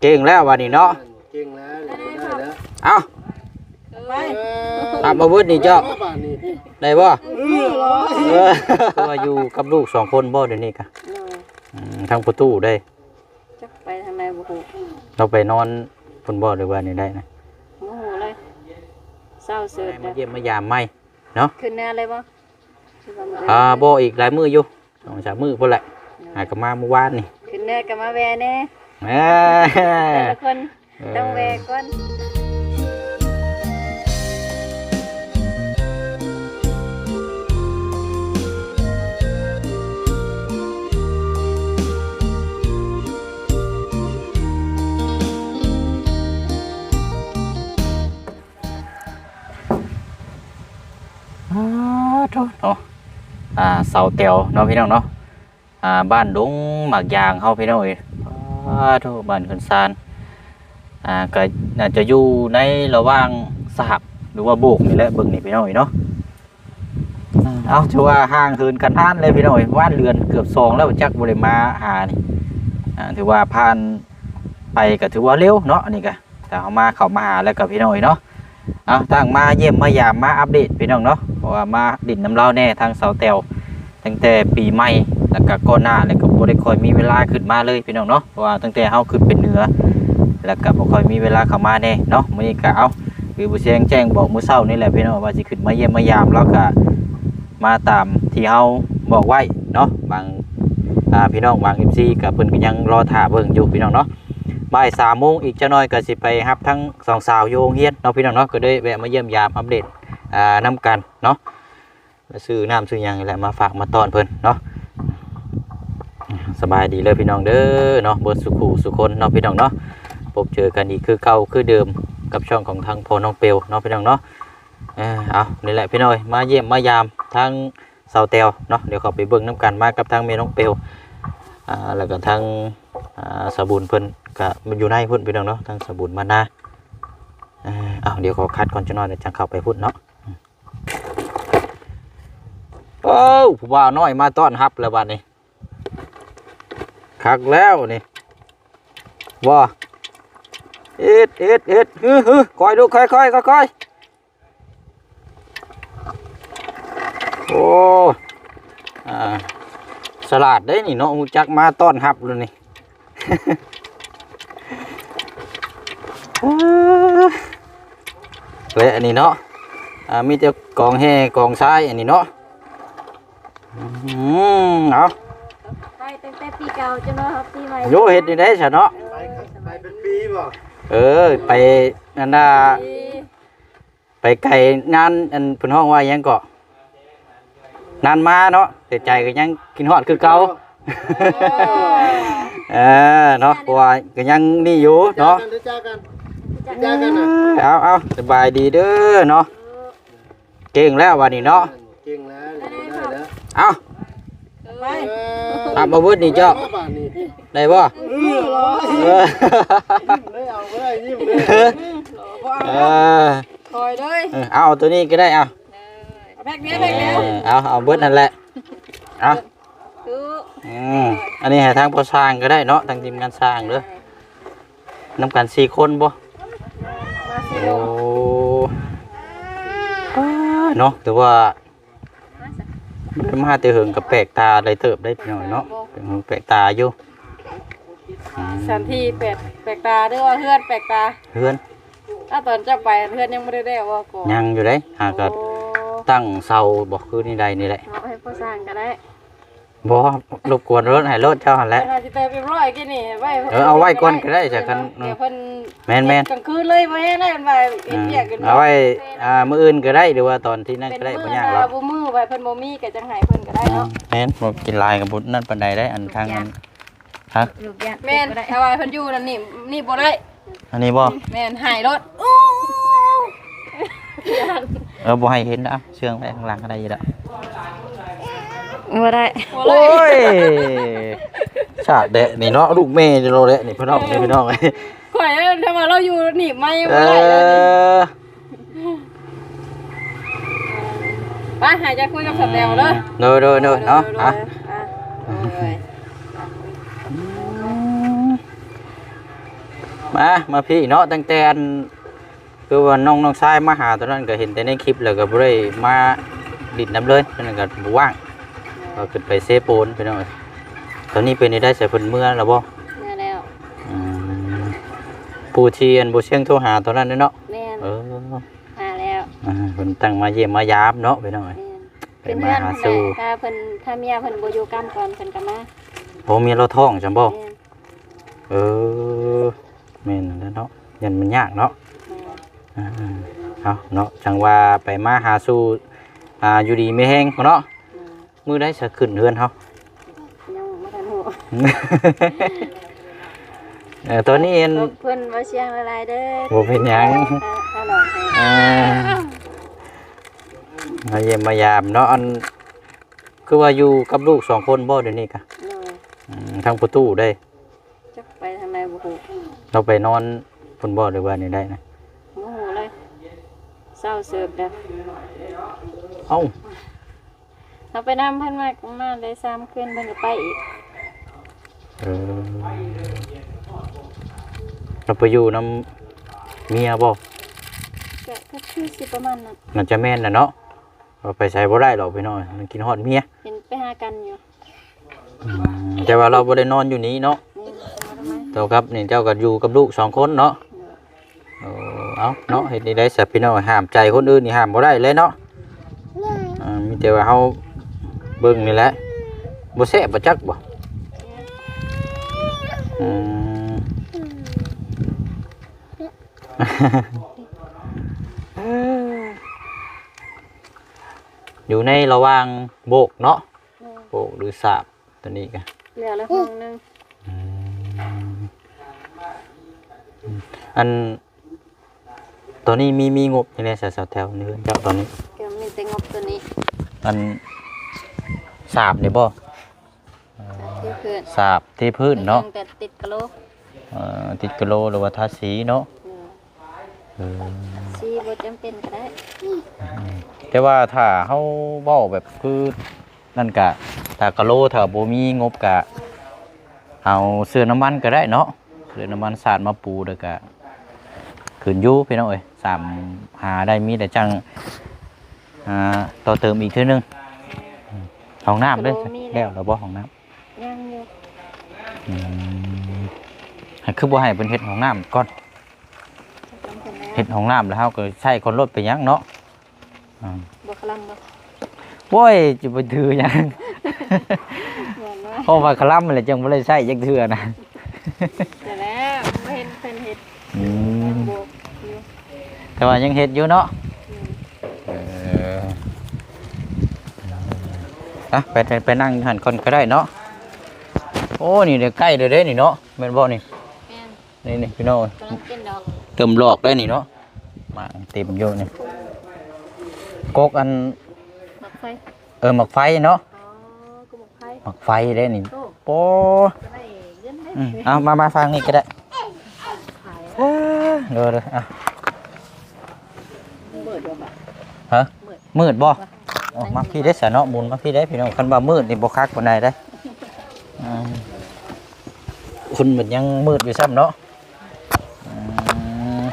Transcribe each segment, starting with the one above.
เก่งแล้ววันนี้เนาะเก่งแล้วได้แล้วเอาไปตามมาเบิดนี่เจ้าบ้านนี้ได้บ่เออร้อยเออว่าอยู่กับลูกสองคนบ่เดี๋ยวนี้กะอืมทางประตูได้ จักไปทางไหนบ่ฮู้เราไปนอนบนบ่หรือว่านี่ได้นะบ่ฮู้เลยเศร้าเสิร์ชมานะเยี่ยมมายามไหมขึ้นแน่เลยบ่คิดว่ามื้ออ่าบ่อีกหลายมืออยู่สองสามมือพุ่นแหละหากนมาเมื่อวานนี่ขึ้นแน่ก็มาแวะแน่เอ้ยแต่ละคนต้องแวะก่อนอ่าโทษเนาะอ่าเสาเตียวเนาะพี่น้องเนาะอ่าบ้านดงหมากยางเฮาพี่น้องเอ้ยอ่าโทษบ้านขึ้นซานอ่าก็น่าจะอยู่ในระหว่างสหับหรือว่าโบกนี่แหละเบิ่งนี่พี่น้องเอ้ยเนาะอืมเอาถือว่าห่างเหินกันท่านเลยพี่น้องเอ้ยว่านเรือนเกือบสองแล้วจักบ่ได้มาหานี่อ่าถือว่าผ่านไปก็ถือว่าเร็วเนาะอันนี้ก็แต่เขามาเข้ามาหาแล้วกับพี่น้องเอ้ยเนาะเอาตั้งมาเยี่ยมมายามมาอัปเดตพี่น้องเนาะเพราะว่ามาดินน้ำเล่าแน่ทางเสาแตวตั้งแต่ปีใหม่ แล้วก็ก่อนหน้าแล้วก็บ่ได้ค่อยมีเวลาขึ้นมาเลยพี่น้องเนาะเพราะว่าตั้งแต่เฮาขึ้นเป็นเหนือ แล้วก็บ่ค่อยมีเวลาเข้ามาแน่เนาะมื้อนี้ก็เอาคือบ่แจ้งแจ้งบอกมื้อเช้านี่แหละพี่น้องว่าสิขึ้นมาเยี่ยมมายามแล้วก็มาตามที่เฮาบอกไว้เนาะบางอ่าพี่น้องบาง MC ก็เพิ่นก็ยังรอท่าเบิ่งอยู่พี่น้องเนาะบ่ายสามโมงอีกจะน้อยก็สิไปรับทั้งสองสาวโยงเฮียนเนาะพี่น้องเนาะก็ได้แวะมาเยี่ยมยามอัปเดตอ่าน้ำกันเนาะซื้อน้ำซื้อยังนี่แหละมาฝากมาตอนเพิ่นเนาะ สบายดีเลยพี่น้องเด้อเนาะเบิดสุขูสุคนเนาะพี่น้องเนาะพบเจอกันอีกคือเก่าคือเดิมกับช่องของทางพอน้องเปลวเนาะพี่น้องเนาะเออเอานี่แหละพี่น้อยมาเยี่ยมมายามทางเสาเตวเนาะเดี๋ยวเขาไปเบิ่งน้ำกันมากับทางเมน้องเปลวอ่าแล้วก็ทางอ่าสบูนเพิ่นก็มันอยู่ในพุ่นพี่น้องเนาะทางสบูนมานาเอ้าวเดี๋ยวขอคัดก่อนจะนอนเดี๋ยวจังเข้าไปพุ่นเนาะโอ้วผู้บ่าวน้อยมาต้อนรับแล้วบัดนี้ คักแล้วนี่ว่าเอ็ดเอ็ดเอ็ดฮึฮึคอยดูค่อยค่อยค่อยค่อยโอ้สลัดได้นี่เนาะมูจักมาต้อนรับเลยนี่และอันนี้เนาะอามีแต่กองแห่กองทรายอันนี้เนาะอืมเอา ตั้งแต่ปีเก่าจนว่าปีใหม่โยเฮ็ดนี่ได้ซะเนาะไปครับไปเป็นปีบ่เออ ไปนั่นน่ะไปไกลงานอันเพิ่นห้องว่าหยังเกาะนานมาเนาะแต่ใจก็ยังกินฮอดคือเก่าเออเนาะเพราะว่าก็ยังนี่อยู่เนาะได้จ้ากันได้จ้ากันนะเอาเอาสบายดีเด้อเนาะเก่งแล้ววันนี้เนาะเก่งแล้วได้แล้วเอา ไปตามมาเบิดนี่เจ้าบ้านนี้ได้บ่เออร้อยเออได้เอาก็ได้ยิ้มเลยเออคอยเลยเออเอาตัวนี้ก็ได้เอาแพ็กเนี้ยแพ็กเนี้ยเออเอาเอาเบิดนั่นแหละเอาคืออืมอันนี้ให้ทางพอสร้างก็ได้เนาะทางทีมงานสร้างเด้อนํกันสี่คนบ่มาสิโอ้เนาะแต่ว่า บ่ได้มาแต่เหิงกับแปลกตาได้เติบได้หน่อยเนาะเป็นหงแปลกตาอยู่อืมสันที่แปลกแปลกตาด้วยว่าเพื่อนแปลกตาเพื่อนถ้าตอนจะไปเพื่อนยังไม่ได้ได้ว่าก่อนยังอยู่เด้หาก็โอ้ตั้งเสาบอกคือนี่ใดนี่แหละเอาให้พ่อสร้างก็ได้ บ่รบกวนรถให้รถเจ้าหันแหละเวลาจะเติมเป็นร้อยกี่นี่ไว้เออเอาไว้ก่อนก็ได้จ้ะคัน เดี๋ยวเพิ่นแม่นแม่นกลางคืนเลยบ่ให้ได้มันไปอืเฮ็ดมเวียกกันเอาไว้อ่ามื้ออื่นก็ได้หรือว่าตอนที่นั่นเป็นก็ได้บ่มื้อยากหรนะอกบ่มือไว้เพิ่นบ่มีก็จังให้เพิ่นก็ได้อืมเนาะแม่นบ่กินหลายกับบุญนั่นปานใดได้อันทางนั้นฮะแม่นถ้าว่าเพิ่นอยู่นั่นนี่นี่บ่ได้อันนี้บ่แม่นหายรถอู้เออบ่ให้เห็นนะเอาเชื่องไว้ข้างหลังก็ได้อยู่ละ บ่ได้โอ้ยชาติเดะนี่เนาะลูกแม่นี่เราเดะนี่พี่น้องนี่พี่น้องเอ้ยข่อยถ้าว่าเราอยู่นี่ไม่เอบ่ได้เลยอไปหาจะคุยกับสแตลเด้อโดยโดยโดยเนาะอะโอ้ยมามาพี่เนาะตั้งแต่อันคือว่าน้องน้องชายมาหาตอนนั้นก็เห็นแต่ในคลิปแล้วก็บ่ได้มาดิดน้ำเลยตอนนั้นก็บ่ว่าง ก็ขึ้นไปเซโปนไปหน่อยตอนนี้เป็นได้ใส่เพิ่นเมื่อแล้วบ่มาแล้วอืมผู้ที่อันบ่เชียงโทรหาตอนนั้นเนาะแม่นเออมาแล้วอ่าเพิ่นตั้งมาเยี่ยมมายามเนาะไปหน่อย แม่นไปเป็นมาเพื่อนหาเพิ่นสู่แหละถ้าเพิ่นถ้าเมียเพิ่นบ่อยู่กันก่อนเพิ่นก็มาโอ้มีเราท้องจังบ่แม่นเออแม่นนั่นแหละเนาะยันมันยากเนาะ แม่นอ่าเอาเนาะจังว่าไปมาหาสู่อ่าอยู่ดีไม่แห้งเนาะแม่นมือได้จะขึ้นเฮือนเฮายังบ่ทันฮู้เออตอนนี้เอ็นเพิ่นบ่เสียงละลายเด้อบ่เป็นหยังถ้าถ้าลองให้อ่ามาเยี่ยมมายามเนาะอันคือว่าอยู่กับลูกสองคนบ่เดี๋ยวนี้กะโน่อืมทางประตูได้จักไปทางใดบ่ฮู้เราไปนอนบนบ่หรือว่านี่ได้นะบ่ฮู้เลยเศร้าเสิร์ฟเด้อเอ้า เอาไปนำเพิ่นมามาได้สามคืนเพิ่นก็ไปอีกเออเราไปอยู่น้ำเมียบ่ก็ก็คือสิประมาณนั้นน่าจะแม่นน่ะเนาะเราไปใช้บ่ได้หรอกไปนอนมันกินฮอดเมียเห็นไปหากันอยู่อืมแต่ว่าเราบ่ได้นอนอยู่นี้เนาะนี่เอาทำไมเจ้าครับนี่เจ้าก็อยู่กับลูกสองคนเนาะเออเอาเนาะเฮ็ดนี่ได้สับพี่น้องห้ามใจคนอื่นนี่ห้ามบ่ได้เลยเนาะอ่ามีแต่ว่าเฮา เบิ่งนี่แหละบ่แซ่บบ่จักบ่อืมอยู่ในระหว่างโบกเนาะโบกหรือสาบตัวนี้กันเหลือละห้องหนึงอันตอนนี้มีมีงบอยู่ในสาวๆแถวนี้เจ้าตอนนี้ก็มีแต่งบตัวนี้ อัน สาบนี่บ่ที่เพื่อนสาบที่พื้นเนาะแต่ติดกะโหลกเอ่อติดกะโลหรือว่าทาสีเนาะเออเออสีบ่จำเป็นก็ได้แต่ว่าถ้าเฮาเว้าแบบคือนั่นกะถ้ากะโลถ้าบ่มีงบกะเอาเสื้อน้ำมันก็ได้เนาะเสื้อน้ำมันสาดมาปูแล้วก็ขึ้นอยู่พี่น้องเอ้ยสามหาได้มีแต่จังอ่าต่อเติมอีกเทื่อนึงอืม ห้องน้ำเด้อแล้วแล้วบ่ห้องน้ำยังอยู่อืมให้คือบ่ให้เพิ่นเฮ็ดห้องน้ำก่อนจำเป็นแล้วเฮ็ดห้องน้ำแล้วเฮาก็ใช้คนรถไปหยังเนาะอ่าบ่คลำบ่โว้ยจะไปถือหยัง เหมือนว่าเพราะว่าคลัมมันแหละจังบ่ได้ใช้จักเทื่อนะแต่แล้วบ่เห็นเพิ่นเฮ็ดอืมโบกอยู่แต่ว่ายังเฮ็ดอยู่เนาะ อืม เอออ่ะไปไปไปนั่งหันก่อนก็ได้เนาะโอ้นี่เดี๋ยวใกล้เดี๋ยวเด้นี่เนาะแม่นบ่นี่แม่นนี่นี่พี่น้องกำลังเป็นดอกเติมหลอกได้นี่เนาะมาเต็มอยู่นี่กกอันบักไฟเออหมักไฟเนาะอ๋อกูบักไฟหมักไฟได้นี่โอ้โอ้จะได้เงินได้อืมเอามามาฟังนี่ก็ได้ขายเออเดี๋ยวเดี๋ยวอะเปิดบ่บ่ฮะมืดมืดบ่ ออกมาพี่ได้สะเนาะบุญมาพี่ได้พี่น้องคันว่ามืดนี่บ่คักปานใดได้อืมคุณมันยังมืดอยู่ซ้ำเนาะอืม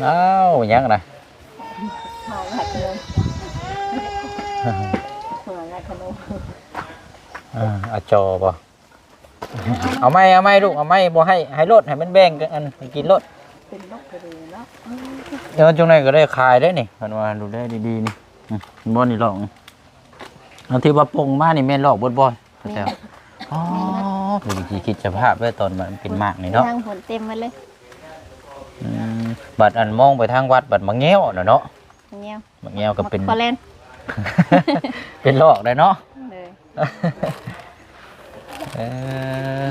เอ้ายังน่ะหาหลักขนมหาหลักขนมอ่าอาจอบ่เอาไหมเอาไหมลูกเอาไหมบ่ให้ให้รถให้มันแบ่งกันให้กินรถเป็นนกกระเดือเนาะ เดี๋ยวจงไหนก็ได้ขายได้นี่เพิ่นว่าดูได้ดีๆนี่อืมบ่นี่หรอกอันที่ว่าปงมานี่แม่นหลอกบดบ่เข้าใจบ่อ๋อดูดีคิดสภาพไว้ตอนมันเป็นมากนี่เนาะทางผลเต็มมาเลยอืมบัดอันมองไปทางวัดบัดมะแง้วน่ะเนาะเงี้ยวมะแง้วก็เป็นคอเลนเป็นหลอกได้เนาะเลยเออ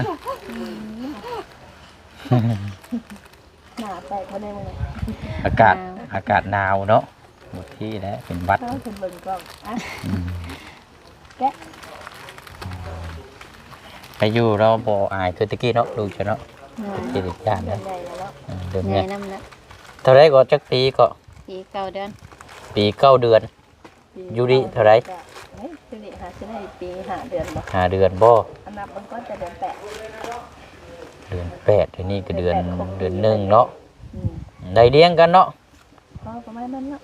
หนาใจเขาได้เลยอากาศอากาศหนาวเนาะหมดที่แล้วเป็นหวัดเขาถึงเบิ่งกล้องอะไปอยู่เราบ่อายคือตะกี้เนาะดูจะเนาะกิจการเดือนะนใหญ่แล้วเนาะเออเดือนใหญ่เนี้ยน้ำนะเท่าไรก็จักปีก็ปีเก้าเดือนปีเก้าเดือน อยู่ดิเท่าไหร่ เฮ้ยอยู่ดิหาจะได้ปีหาเดือนบ่หาเดือนบ่อันนับมันก็จะเดือนแปดเเดือนแปดเดือนนี้ก็เดือนเดือนหนึ่งเนาะอืมได้เลี้ยงกันเนาะก็ประมาณนั้นเนาะ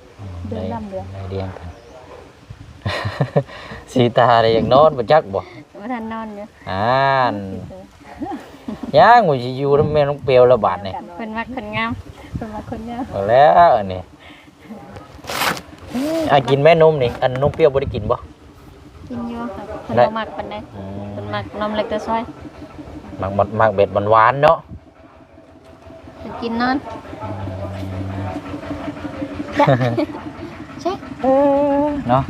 เดือนลำเดือน ได้เลี้ยงกัน สีตาได้อย่างนอนบ่จักบ่ว่าทันนอนอยู่อ่านย่างกูสิอยู่นำแม่น้องเปียวละบาดนี่เป็นมักคนงามเป็นมักคนงามเอาแล้วอันนี้อะกินแม่นมนี่อันนมเปรี้ยวบ่ได้กินบ่กินอยู่ค่ะคนได้บ่มักปานใดอืมคนมักนมเล็กแต่ซอย มักมักมักเบ็ดหวานๆเนาะไปกินนอนใช่เนาะ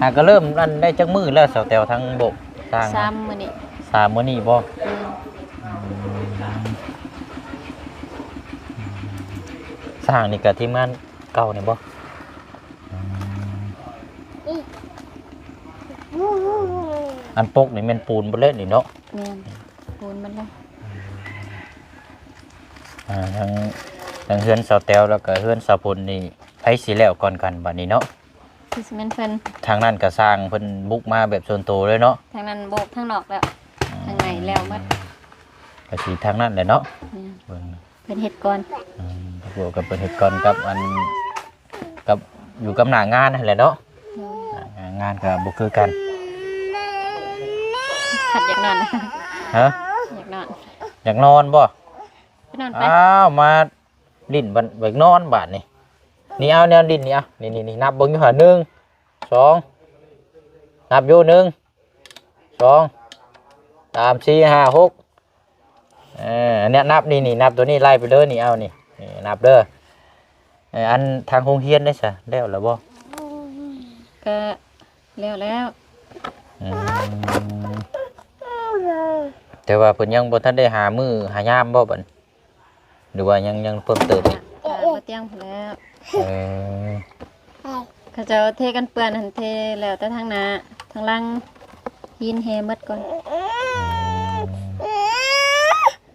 หาก็เริ่มนั่นได้จักมือแล้วสาวแตวทั้งบกสร้างสามมื้อนี้สามมื้อนี้บ่อืมสร้างนี่ก็ทีมงานเก่านี่บ่อันปกนี่แม่นปูนบ่เล่นนี่เนาะแม่น ปูนมันเลยอ่าทั้งทั้งเฮือนสาวแตวแล้วก็เฮือนสาวพลนี่ไผสิแล้วก่อนกันบัดนี้เนาะคือสิแม่นเพิ่นทางนั้นก็สร้างเพิ่นบุกมาแบบส่วนตัวเลยเนาะทางนั้นโบกทางนอกแล้วทางในแล้วหมดก็สิทางนั้นแหละเนาะแม่นเบิ่งเพิ่นเฮ็ดก่อนอืมบวกกับเปิดเหตุก่อนกับอันกับอยู่กับหน้างานนั่นแหละเนาะโดยหน้างานกับบุคือกันขัดอยากนอนฮะ อยากนอนอยากนอนบ่ไปนอนไป อ้าวมาลิ้นบันบักนอนบาดนี่นี่เอาเนี่ยลิ้นนี่เอานี่นี่นี่นับเบิ่งอยู่หาหนึ่งสองนับอยู่หนึ่งสองสามสี่ห้าหกเอออันเนี้ยนับนี่นี่นับตัวนี้ไล่ไปเลยนี่เอานี่นี่นับเด้อเอออันทางโรงเรียนได้ซะแล้วหรือบ่ก็แล้วแล้วอืม แต่ว่าเพิ่นยังบ่ทันได้หามือหายามบ่บัดหรือว่ายังยังเพิ่มเติมอีกก็บ่เตียงพู้นแล้วเออเขาเจะเทกันเปื้อนหันเทแล้วแต่ทางหน้าทางหล่างหินแฮหมดก่อน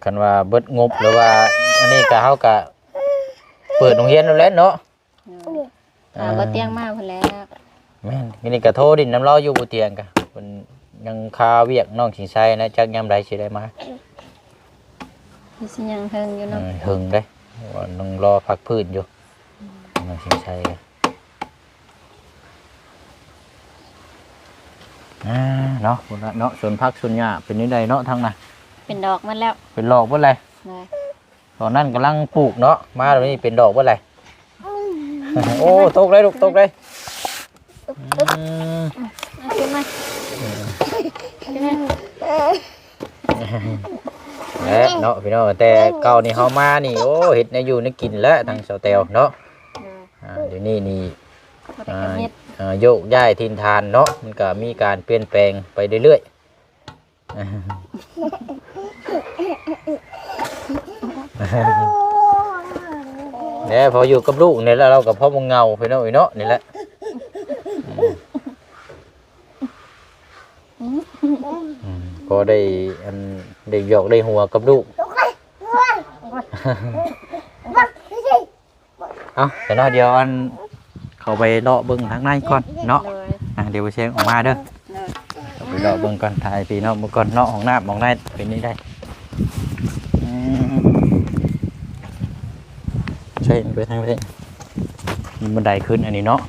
คันว่าเบิดงบหรือว่าอันนี้ก็เฮาก็เปิดโรงเรียนแล้วแหละเนาะอ่าบ่เตียงมาพุ่นแล้วแม่นนี่ก็โทรดินน้ำเราอยู่บ่เตียงกะเพิ่น ยังคาเวียกน้องสิงไสนะจักยามใดสิได้มามีสิยังเฮิงอยู่เอเนาะอหึงเด้ว่าต้องรอพักพื้นอยู่น้องสิงไสกะอ่าเนาะพุ่นละเนาะส่วนพักส่วนหญ้าเป็นจังไดเนาะทางน่ะเป็นดอกมันแล้ว เป็นดอกเบ่เลยเลยตอนนั้นกำลังปลูกเนาะมาตรงนี้เป็นดอกเบ่เลยโอ้ตกเลยลูกตกเลยอืม เอาขึ้นาขึ้นมาและเนาะพี่น้องแต่เก่านี่เฮามานี่โอ้เฮ็ดในอยู่ในกินแล้วทางเสาแตวเนาะเลยอ่าเดี๋ยวนี้นี่อ่าอ่าโยกย้ายทินทานเนาะมันก็มีการเปลี่ยนแปลงไปเรื่อยๆเนี่ยพออยู่กับลูกเนี่ยแล้วเรากับพ่อมงเงาพี่น้องอีเนาะนี่แหละอืม พอได้อันได้หยอกได้หัวกับลูกเอาแต่น้อยเดียวอันเขาไปเลาะเบิ้งทางในก่อนเนาะเลยอะเดี๋ยวไปเช็คออกมาเด้อเลยเอาไปเลาะเบิ้งก่อนถ่ายพี่เนาะเมื่อก่อนเนาะของหน้าของในเป็นนี่ได้อืมใช่ไปทางไปมีบันไดขึ้นอันนี้เนาะ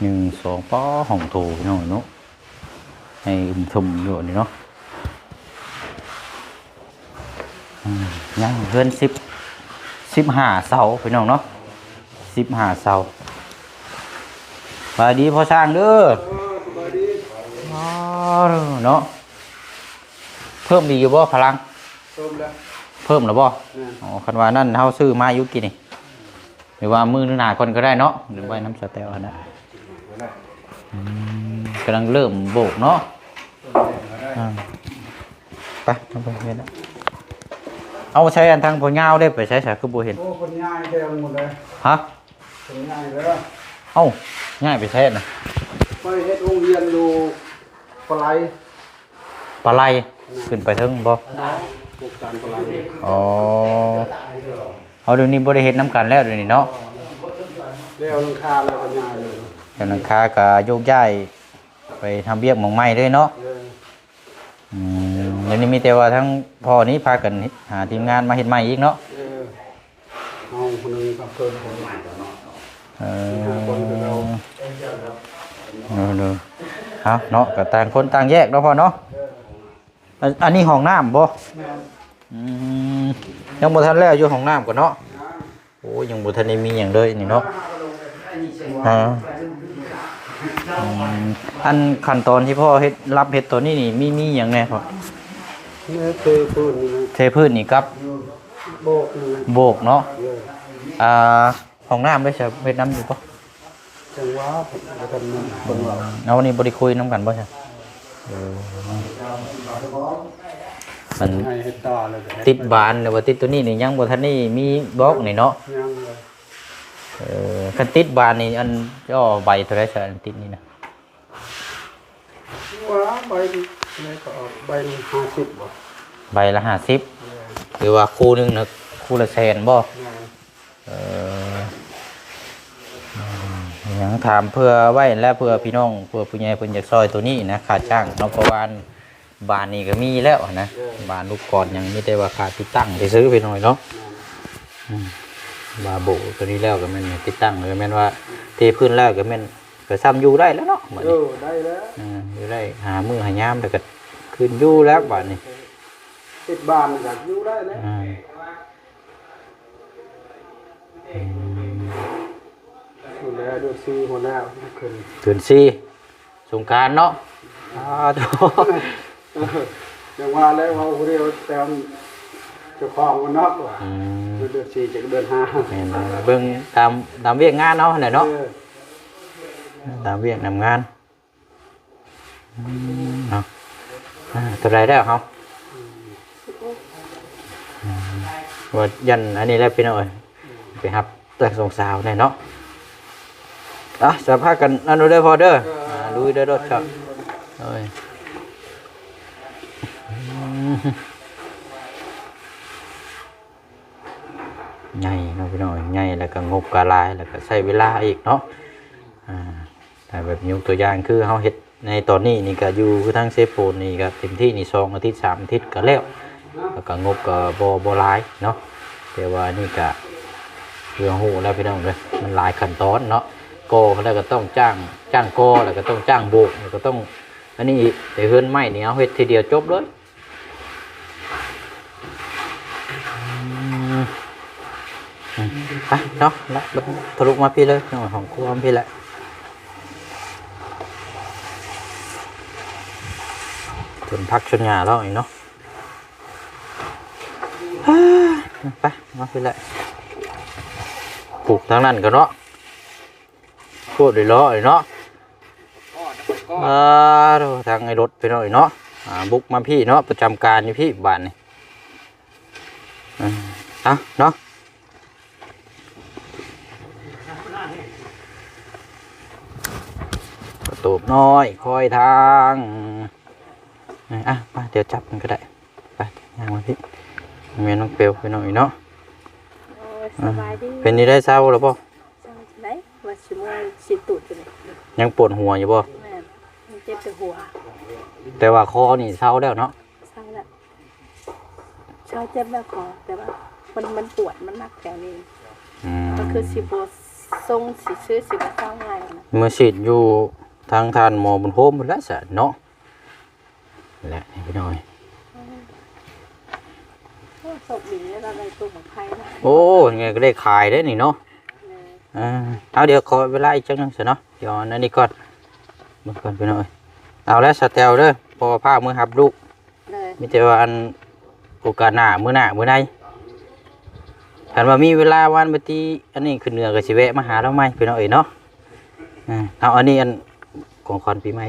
หนึ่งสองป้อห้องโถพี่น้องเนาะให้อุ่มชุ่มอยู่นี่เนาะอืมยังเพื่อนสิบสิบห้าเสาพี่น้องเนาะสิบห้าเสาสวัสดีพ่อสร้างเด้ออ๋อเนาะเพิ่มดีอยู่บ่พลังต้มแล้วเพิ่มหรือบ่อืมอ๋อคันว่านั่นเฮาซื้อมาอยู่กี่นี่หรือว่ามือหรือหนาคนก็ได้เนาะหรือว่าน้ำสเตลนะ อืมกำลังเริ่มโบกเนาะอ่าไปทำไปเห็นแล้วเอาใช้อันทางผลงาวได้ไปใช้สายคือบ่เห็น โอ้คนง่ายเดียวหมดเลยฮะ คนง่ายเลยเอ้าง่ายไปใช้นะไปเฮ็ดโรงเรียนอยู่ปลายปลาไหลขึ้นไปถึงบ่ ปลูกการปลายอ๋อ เอาเดี๋ยวนี้บ่ได้เฮ็ดน้ำกันแล้วเดี๋ยวนี้เนาะเรียวลังคาแล้วก็ง่ายเลย เจ้าหนังคาก็โยกย้ายไปทำเบียกหมองไม้เลยเนาะเอออืมเดี๋ยวนี้มีแต่ว่าทั้งพ่อนี้พากันหาทีมงานมาเฮ็ดใหม่อีกเนาะเออเอาคนหนึงกับเพิ่มคนเออคนคือเราเออเนอะเอาเนาะก็ต่างคนต่างแยกเนาะพ่อเนาะอันอันนี้ห้องน้ำบ่อืมยังบ่ทันแล้วอยู่ห้องน้ำก่อนเนาะ โอ้ยยังบ่ทันได้มีหยังเลยนี่เนาะอ่า อืมอันขั้นตอนที่พ่อเฮ็ดรับเฮ็ดตัวนี้นี่มีมีหยังแน่พ่อเนี่ยคือพูดนี่นะเทพื้นนี่ครับ โบกนี่นะโบกเนาะเอออ่าห้องน้ำได้ใช่เฮ็ดน้ำอยู่ปะจังหวะผมจะทำนั่นคนเราเอาวันนี้บริคุยน้ำกันป่ะใช่มันให้ให้ต่อเลยก็ให้ติดบานหรือว่าติดตัวนี้นี่ยังบ่ทันนี่มีบล็อกนี่เนาะยัง เลยเออคันติดบานนี่อันจ่อใบเท่าไรใช่อันติดนี่นะว้าใบอะไรก็ออกใบหนึ่งห้าสิบบ่ใบละห้าสิบหรือว่าคู่หนึงนะคู่ละแสนบ่เนี่ยเอออืมยังถามเพื่อไว้และเพื่อพี่น้องเพื่อผู้ใหญ่เพิ่นอยากซอยตัวนี้นะค่าจ้างเนาะเพราะว่าบานนี่ก็มีแล้วนะบานลูกก่อนยังมีแต่ว่าค่าติดตั้งไปซื้อไปหน่อยเนาะ บาโบตัวนี้แล้วก็แม่นติดตั้งก็แม่นว่าเทพื้นแล้วก็แม่นก็ซ้ำอยู่ได้แล้วเนาะบัดเอนี้อได้แล้วอ่าอยู่ได้หามือหายามแต่ก็ขึ้นอยู่แล้วบัดนี้ติดบ้านอยากอยู่ได้แล้วอ่าดูแลดูซีหัวหน้าขึ้นเดือนสี่สงกรารเนาะอ้าวโธ่ เอออย่างว่าแล้วเขาเรียกแต้ มเจ้าของมันนอกว่ะอืมเดือนสี่จากเดือนห้าแม่นเลยเบิ่งตามตามเวียกงานเนาะนั่นแหละเนาะออตามเวียกนำงานอืมเนาะอ่าตัวไรได้วเขาอืมว่ายันอันนี้แล้วพี่น้อยไปหับแต่สงสาวแน่เนาะอะจะพากันนั่นดูได้อพอเด้ออ่าลุยเด้อรถครับเอ้ยอืม ใหญ่เนาะพี่น้อยใหญ่แล้วก็งบกะลายแล้วก็ใช้เวลาอีกเนาะอ่าแต่แบบยกตัวอย่างคือเฮาเฮ็ดในตอนนี้นี่ก็อยู่คือทั้งเซฟโฟนนี่ก็เต็มที่นี่สองอาทิตย์สามอาทิตย์ก็แล้วแล้วก็งบก็บ่บ่หลายเนาะแต่ว่านี่ก็เรื่องฮู้แล้วพี่น้องเด้อมันหลายขั้นตอนเนาะโกแล้วก็ต้องจ้างจ้างโกแล้วก็ต้องจ้างโบกแล้วก็ต้องอันนี้อีกแต่เฮือนไม้นี่เอาเฮ็ดทีเดียวจบเลยอืมอืม ไปเนาะแล้วทะลุมาพี่เลยเนาะของครัวพี่แหละจนพักชนหยาแล้วอีกเนาะไปมาไปเลยปลูกทางนั้นกันเนาะพูดเลยเนาะไอ้เนาะอ่าดูทางไอ้รถไปหน่อยเนาะอ่าบุกมาพี่เนาะประจำการอยู่พี่บ้านนี่อ่าเอาเนาะ ประตูน้อย คอยทางอะมาเดี๋ยวจับมันก็ได้ไปย่างมาพี่เมียน้องเปลวไปหน่อยเนาะโอ้ยสบายดีเป็นนี่ได้เศร้าหรือเปล่าสบายไหนว่าสิมวยสิตูดไปเลยยังปวดหัวอยู่ป่แม่มันเจ็บแต่หัว แต่ว่าคอนี่เศร้าแล้วเนาะเศร้าละเช้าเจ็บแล้วคอแต่ว่ามันมันปวดมันหนักแถวนี้อืมก็คือสิบทรงสิซื้อสิบเศร้าง่ายนะเมื่อฉีดอยู่ ทางทานหมอบนโฮมหมดแล้วสะเนาะและนี่พี่น้อยโอ้ศพดีเนี่ยเราได้ตัวของใครนะโอ้ยังไงก็ได้ขายได้นี่เนาะอ่าเอาเดี๋ยวขอเวลาอีกจังหนึงสิเนาะเดี๋ยวอันนั้นนี่ก่อนเมื่อก่อนพี่น้อยเอาแล้วสแตลเด้อพอผ้ามือหับลูกเลยมีแต่ว่าอันโอกาสหน้ามื้อหน้ามื้อใดคันว่ามีเวลาวันปฏิอันนี้ขึ้นเหนือก็สิแวะมาหาเราใหม่พี่น้องเอ้ยเนาะอ่าเอาอันนี้อัน ของขวัญปีใหม่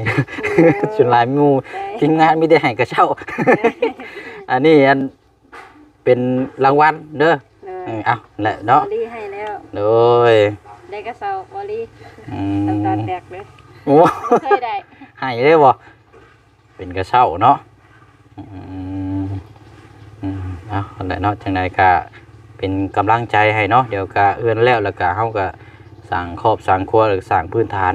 ส่วนหลายหมู่ทีมงานมีแต่ให้กระเช้า อันนี้อันเป็นรางวัลเด้อเลเออยเอาแหละเนาะบอลี่ให้แล้วโดยได้กระเซาบอลี่อืน้ำตาลมแตกเลยโอ้ไม่เคยได้ให้ได้บ่เป็นกระเช้าเนาะอืมอืมเอาอันไหนเนาะจังใดก็เป็นกำลังใจให้เนาะเดี๋ยวก็เอื้อนแล้วแล้วก็เฮาก็สสร้างครอบสร้างครัวหรือสร้างพื้นฐาน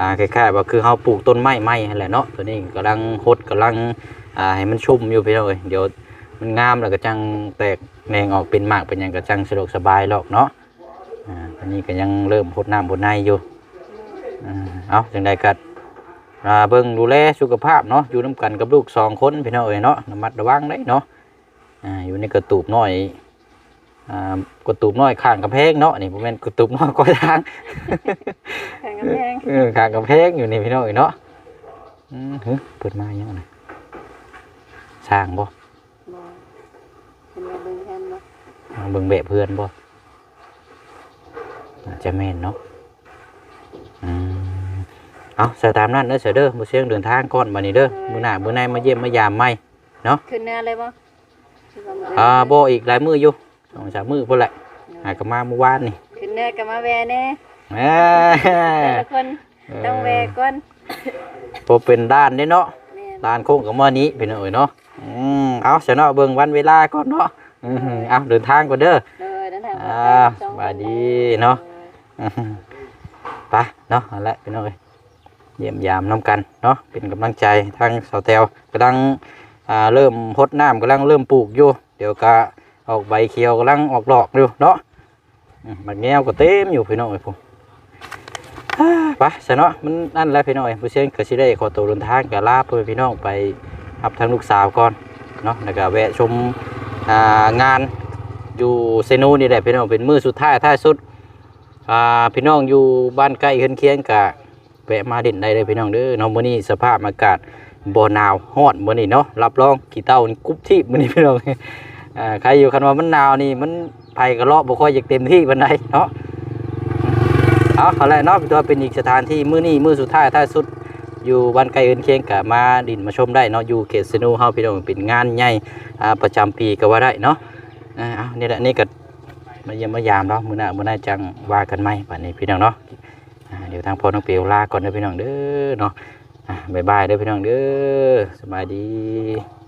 อ่าคล้ายๆว่าคือเฮาปลูกต้นไม้ไม้นั่นแหละเนาะตัวนี้กำลังฮดกำลังอ่าให้มันชุ่มอยู่พี่น้องเอ้ยเดี๋ยวมันงามแล้วก็จังแตกแหนงออกเป็นหมากเป็นหยังก็จังสะดวกสบายหรอกเนาะอ่าอันนี้ก็ยังเริ่มพดน้ำพดในอยู่อ่าเอาจังใดก็อ่าเบิ่งดูแลสุขภาพเนาะอยู่นํกันกับลูกสองคนพี่น้องเอ้ยเนาะระมัดระวังได้เนาะอ่าอยู่ในกระตูบน้อย กระตูบน้อยข้างกระแพงเนาะนี่ผมเป็นกระตูบน้อยก้อยทางแข่งกันแพงเออข้างกระแพงอยู่นี่พี่น้อยเนาะอืมเฮ้ยเปิดมายังไงสร้างบ่บ่เห็นว่าเบิ่งแทนบ่เอาเบิ่งแบบเพื่อนบ่อาจจะแม่นเนาะอืมเอาใส่ตามนั้นเด้อเสยเด้อบ่เสียงเดินทางก่อนบัดนี้เด้อมื้อหน้ามื้อในมาเยี่ยมมายามใหม่ขึ้นแน่เลยบ่คิดว่ามื้ออ่าบ่อีกหลายมื้ออยู่ สองสามมื้อพุ่นแหละหาก็มาเมื่อวานนี่ขึ้นแน่ก็มาแวะแน่แหม่แต่ละคนต้องแวะก่อนพอเป็นด้านเด้เนาะแม่นลานโค้งกับมื่อนี้เป็นเอ่ยเนาะอืมเอาเสียเนาะเบิ่งวันเวลาก่อนเนาะอืมเอาเดินทางก่อนเด้อเลยนั่นแหละอ่าสบายดีเนาะ อืมไปเนาะเอาละพี่น้องเอ้ยเยี่ยมยามน้ำกันเนาะเป็นกำลังใจทางสาวแตวกำลังอ่าเริ่มพดน้ำกำลังเริ่มปลูกอยู่ เดี๋ยวก็ ออกใบเขียวกำลังออกดอกอยู่เนาะมันแง้วก็เต็มอยู่พี่น้องเอ้ผมปเสียเนาะมันนั่นแหละพี่น้องเอ้ผู้เชี่ยงก็สิได้ขอตัวเดินทางกับลาเพื่อพี่น้องไปรับทางลูกสาวก่อนเนาะแล้วก็แวะชมงานอยู่เซนูนี่แหละพี่น้องเป็นมือสุดท้ายท้ายสุดพี่น้องอยู่บ้านใกล้เคียงเคียงกะแวะมาด่นได้เลยพี่น้องเด้อเนาะมื้อนี้สภาพอากาศบ่หนาวฮ้อนมื้อนี้เนาะรับรองขี้เต้านี่กุ๊บที่มื้อนี้พี่น้อง อ่าใครอยู่คันว่ามันหนาวนี่มันไผ่กระเลาะบ่ค่อยอยากเต็มที่ปานใดเนาะเอาเอาละเนาะถือว่าเป็นอีกสถานที่มื้อนี้มื้อสุดท้ายท้ายสุดอยู่บ้านไกลเอินเคียงกะมาดินมาชมได้เนาะอยู่เขตเซนูเฮาพี่น้องเป็นงานใหญ่อ่าประจำปีก็ว่าได้เนาะอ่าเอานี่แหละนี่ก็มาเยี่ยมมายามเนาะมื้อหน้ามื้อหน้าจังว่ากันไหมบัดนี้พี่น้องเนาะอ่าเดี๋ยวทางพ่อน้องเปียวลาก่อนเด้อพี่น้องเด้อเนาะอ่าบ๊ายบายเด้อพี่น้องเด้อสบายดี